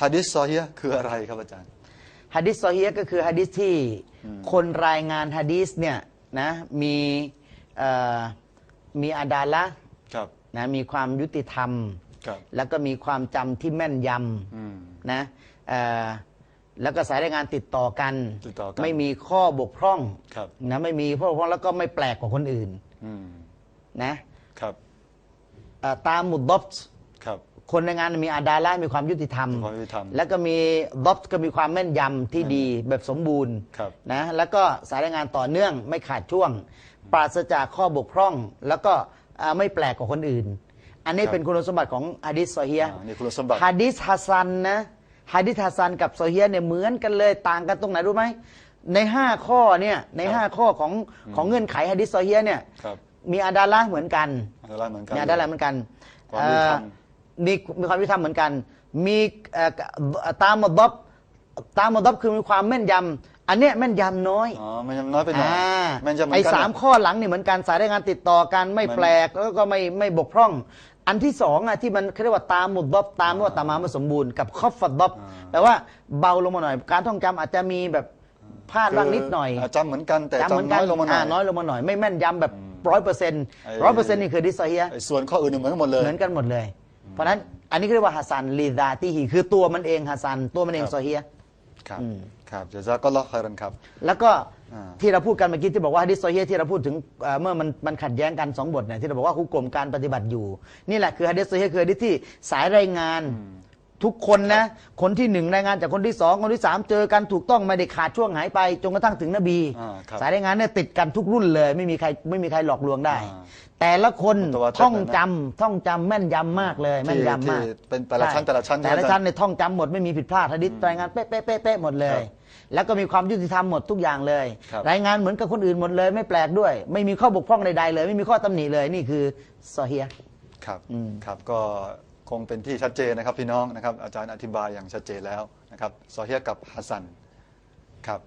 ฮะดิษซอฮียห์คืออะไรครับอาจารย์ฮะดิษซอฮียห์ก็คือฮะดิษที่คนรายงานฮะดิษเนี่ยนะมีเอ่อมีอาดาละห์ครับนะมีความยุติธรรมครับแล้วก็มีความจำที่แม่นยอืมำนะเอ่อแล้วก็สายรายงานติดต่อกันติดต่อกัน ไม่มีข้อบกพร่องครับนะไม่มีข้อบกพร่องแล้วก็ไม่แปลกกว่าคนอื่นอืมนะครับเอ่อตามมุดดอบต์ ครับคนในงานมีอาดาละห์มีความยุติธรรมมีความยุติธรรม แล้วก็มีดอบต์ก็มีความแม่นยำที่ดีแบบสมบูรณ์ครับ นะแล้วก็สายรายงานต่อเนื่องไม่ขาดช่วง ปราศจากข้อบกพร่อง แล้วก็อ่าไม่แปลกกว่าคนอื่น อันนี้ครับเป็นคุณสมบัติของฮะดิษซอฮียห์อ่านี่คุณสมบัติ ฮะดิษฮัสซันนะฮะดิษฮัสซันกับซอฮียห์เนี่ยเหมือนกันเลยต่างกันตรงไหนรู้ไหมในห้าข้อเนี่ยในห้าข้อของของเงื่อนไขฮะดิษซอฮียห์เนี่ยครับมีอาดาละห์เหมือนกัน อัลลอฮ์เหมือนกันมีอาดาละห์เหมือนกันความยุติธรรม เอ่อ มีมีความยุติธรรมเหมือนกัน มีเอ่อตามมดอบตามมดอบคือมีความแม่นยำอันเนี้ยแม่นยำน้อยอ๋อมันยังน้อยไปหน่อยอ่ามันจะเหมือนไอ้กันสามข้อหลังนี่เหมือนกันสายรายงานติดต่อกันไม่มันแปลกแล้วก็ไม่ไม่บกพร่อง อันที่สองอะที่มันเขาเรียกว่าตามมุดดอบตามว่าตามาไม่สมบูรณ์กับคอฟฟัดดอบแปลว่าเบาลงมาหน่อย การท่องจำอาจจะมีแบบพลาดบ้างนิดหน่อยคืจำเหมือนกันแต่จำเหมือนจำกัน้อยลงมาหน่อยน้อยลงมาหน่อยไม่แม่นยำแบบร้อยเปอร์เซ็นต์ไอ้ร้อยเปอร์เซ็นต์นี่คือดิสเฮียไอ้ส่วนข้ออื่นเนี่ยเหมือนกันหมดเลยเหมือนกันหมดเลย เพราะฉะนั้นอันนี้เขาเรียกว่าฮัสซันลีดาติฮีคือตัวมันเองฮัสซันตัวมันเองครับ ซอฮียะห์ครับครับจะซาก็ลอคารันครับ แล้วก็อ่า ที่เราพูดกันเมื่อกี้ที่บอกว่าฮะดิษโซเฮียที่เราพูดถึงเอ่อเมื่อมันมันขัดแย้งกันสองบทเนี่ยที่เราบอกว่าคุกกลมการปฏิบัติอยู่ นี่แหละคือฮะดิษโซเฮียคือฮะดิษที่สายรายงาน ทุกคนนะ คนที่หนึ่งรายงานจากคนที่สองคนที่สามเจอกันถูกต้องไม่ได้ขาดช่วงหายไปจนกระทั่งถึงนบี อ่าครับสายรายงานเนี่ยติดกันทุกรุ่นเลย ไม่มีใครไม่มีใครหลอกลวงได้ อ่าแต่ละคนตัวว่าท่องแบบนั้นจำท่องจำแม่นยำมากเลยแม่นยำมากที่เป็นแต่ละชั้นใแต่ละชั้นแต่ละใช่ไหมชั้นในยท่องจำหมดไม่มีผิดพลาดฮะดิษรายงานเป๊ะเป๊ะเป๊ะเป๊ะหมดเลย ครับแล้วก็มีความยุติธรรมหมดทุกอย่างเลย ครับ รายงานเหมือนกับคนอื่นหมดเลย ไม่แปลกด้วย ไม่มีข้อบกพร่องใดๆเลย ไม่มีข้อตำหนิเลยนี่คือซอเฮียะห์ครับครับ ก็ คงเป็นที่ชัดเจนนะครับพี่น้องนะครับอาจารย์อธิบายอย่างชัดเจนแล้วนะครับซอเฮียกับฮัสซันครับ